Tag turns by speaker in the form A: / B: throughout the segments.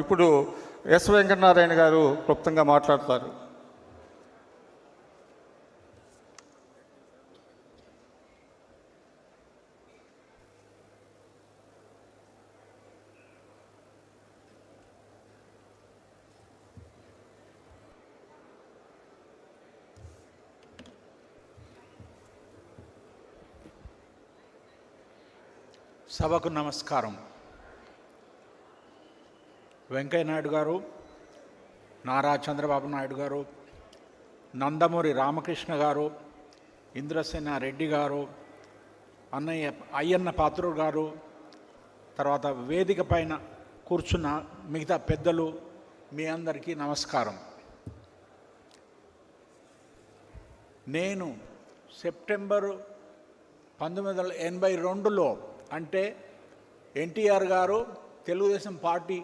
A: ఇప్పుడు ఎస్ వెంకటనారాయణ గారు క్లుప్తంగా మాట్లాడతారు.
B: సభకు నమస్కారం. వెంకయ్య నాయుడు గారు నారా చంద్రబాబు నాయుడు గారు నందమూరి రామకృష్ణ గారు ఇంద్రసేన రెడ్డి గారు అన్నయ్య అయ్యన్న పాత్రుడు గారు తర్వాత వేదిక పైన కూర్చున్న మిగతా పెద్దలు మీ అందరికీ నమస్కారం. నేను సెప్టెంబరు పంతొమ్మిది వందల ఎనభై రెండులో అంటే ఎన్టీఆర్ గారు తెలుగుదేశం పార్టీ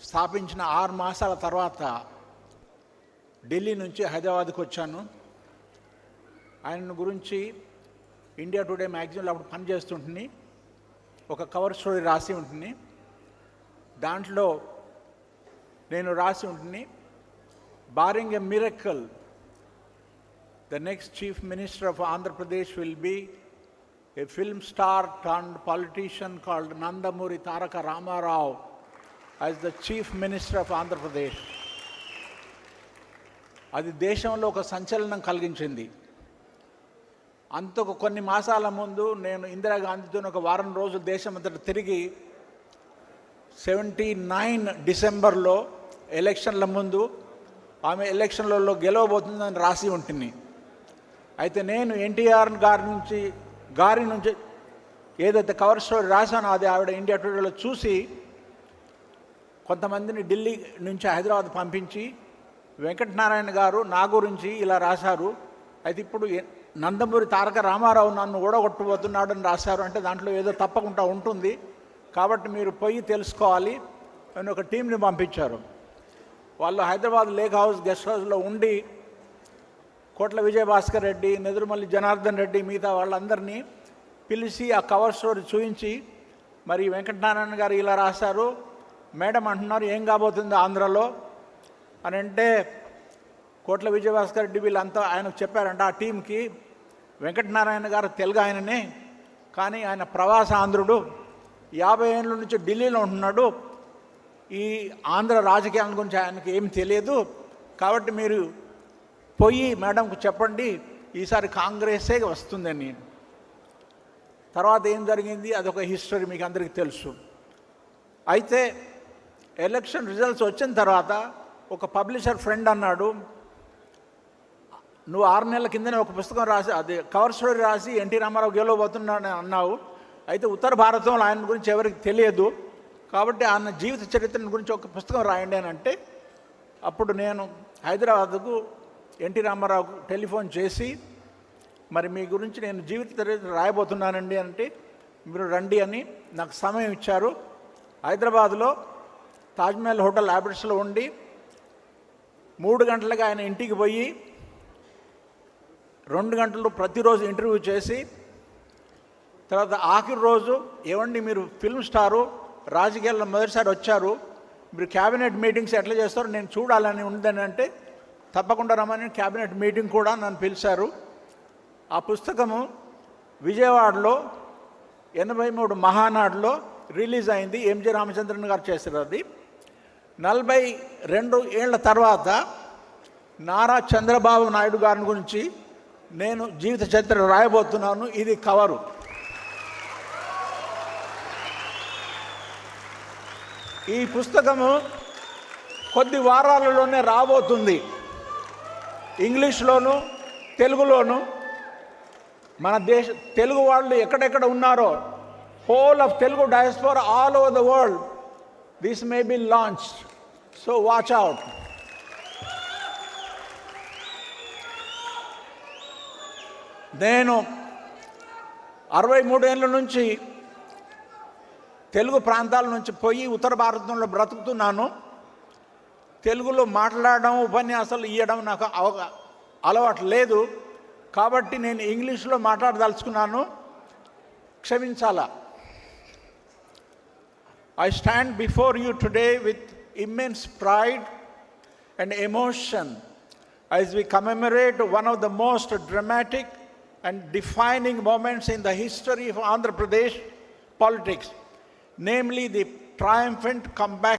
B: స్థాపించిన ఆరు మాసాల తర్వాత ఢిల్లీ నుంచి హైదరాబాద్కి వచ్చాను. ఆయన గురించి ఇండియా టుడే మ్యాగజైన్లో అప్పుడు పనిచేస్తుంటుంది. ఒక కవర్ స్టోరీ రాసి ఉంటుంది. దాంట్లో నేను రాసి ఉంటుంది barring a miracle the next chief minister of Andhra Pradesh will be a film star and politician called Nandamuri Taraka Rama Rao as the chief minister of Andhra Pradesh అది దేశంలో ఒక సంచలనం కలిగించింది. అంతకు కొన్ని మాసాల ముందు నేను ఇందిరాగాంధీతో ఒక వారం రోజులు దేశమంతటా తిరిగి సెవెంటీ నైన్ డిసెంబర్లో ఎలక్షన్ల ముందు ఆమె ఎలక్షన్లలో గెలవబోతుందని రాసి ఉంటుంది అయితే నేను ఎన్టీఆర్ గారి నుంచి గారి నుంచి ఏదైతే కవర్ స్టోరీ రాశానో అది ఆవిడ ఇండియా టుడేలో చూసి కొంతమందిని ఢిల్లీ నుంచి హైదరాబాద్ పంపించి వెంకటనారాయణ గారు నా గురించి ఇలా రాశారు. అయితే ఇప్పుడు నందమూరి తారక రామారావు నన్ను ఓడగొట్టబోతున్నాడు అని రాశారు. అంటే దాంట్లో ఏదో తప్పకుండా ఉంటుంది. కాబట్టి మీరు పోయి తెలుసుకోవాలి. అని ఒక టీంని పంపించారు. వాళ్ళు హైదరాబాద్ లేక్ హౌస్ గెస్ట్ హౌస్లో ఉండి కోట్ల విజయభాస్కర్ రెడ్డి నెదురుమల్లి జనార్దన్ రెడ్డి మిగతా వాళ్ళందరినీ పిలిచి ఆ కవర్ స్టోరీ చూపించి మరి వెంకటనారాయణ గారు ఇలా రాశారు. మేడం అంటున్నారు ఏం కాబోతుంది ఆంధ్రలో? అని అంటే కోట్ల విజయభాస్కర్ రెడ్డి వీళ్ళంతా ఆయనకు చెప్పారంట ఆ టీంకి వెంకటనారాయణ గారు తెలుగు ఆయననే కానీ ఆయన ప్రవాస ఆంధ్రుడు. యాభై ఏళ్ళ నుంచి ఢిల్లీలో ఉంటున్నాడు. ఈ ఆంధ్ర రాజకీయాల గురించి ఆయనకి ఏం తెలియదు. కాబట్టి మీరు పోయి మేడంకు చెప్పండి ఈసారి కాంగ్రెసే వస్తుందని. తర్వాత ఏం జరిగింది? అదొక హిస్టరీ మీకు అందరికీ తెలుసు. అయితే ఎలక్షన్ రిజల్ట్స్ వచ్చిన తర్వాత ఒక పబ్లిషర్ ఫ్రెండ్ అన్నాడు నువ్వు ఆరు నెలల కిందనే ఒక పుస్తకం రాసి అది కవర్ స్టోరీ రాసి ఎన్టీ రామారావు గెలవబోతున్నాడని అన్నావు. అయితే ఉత్తర భారతంలో ఆయన గురించి ఎవరికి తెలియదు. కాబట్టి ఆయన జీవిత చరిత్ర గురించి ఒక పుస్తకం రాయండి అని అంటే అప్పుడు నేను హైదరాబాద్కు ఎన్టీ రామారావుకు టెలిఫోన్ చేసి మరి మీ గురించి నేను జీవిత చరిత్ర రాయబోతున్నానండి అంటే మీరు రండి అని నాకు సమయం ఇచ్చారు. హైదరాబాద్లో తాజ్మహల్ హోటల్ హ్యాబిట్స్లో ఉండి మూడు గంటలకు ఆయన ఇంటికి పోయి రెండు గంటలు ప్రతిరోజు ఇంటర్వ్యూ చేసి తర్వాత ఆఖరి రోజు ఏమండి మీరు ఫిల్మ్ స్టారు రాజకీయాల్లో మొదటిసారి వచ్చారు మీరు క్యాబినెట్ మీటింగ్స్ ఎట్లా చేస్తారో నేను చూడాలని ఉందని అంటే తప్పకుండా రమ్మని క్యాబినెట్ మీటింగ్ కూడా నన్ను పిలిచారు. ఆ పుస్తకము విజయవాడలో ఎనభై మూడు మహానాడులో రిలీజ్ అయింది. ఎంజి రామచంద్రన్ గారు చేశారు అది. నలభై రెండు ఏళ్ళ తర్వాత నారా చంద్రబాబు నాయుడు గారి గురించి నేను జీవిత చరిత్ర రాయబోతున్నాను. ఇది కవరు. ఈ పుస్తకము కొద్ది వారాలలోనే రాబోతుంది. ఇంగ్లీష్లోను తెలుగులోను మన దేశ తెలుగు వాళ్ళు ఎక్కడెక్కడ ఉన్నారో whole of Telugu diaspora all over the world this may be launch so watch out నేను అరవై మూడేళ్ళ నుంచి తెలుగు ప్రాంతాల నుంచి పోయి ఉత్తర భారతంలో బ్రతుకుతున్నాను. తెలుగులో మాట్లాడడం ఉపన్యాసాలు ఇవ్వడం నాకు అవగా అలవాటు లేదు. కాబట్టి నేను ఇంగ్లీష్లో మాట్లాడదలుచుకున్నాను. క్షమించాలా? I stand before you today with immense pride and emotion as we commemorate one of the most dramatic and defining moments in the history of Andhra Pradesh politics, namely the triumphant comeback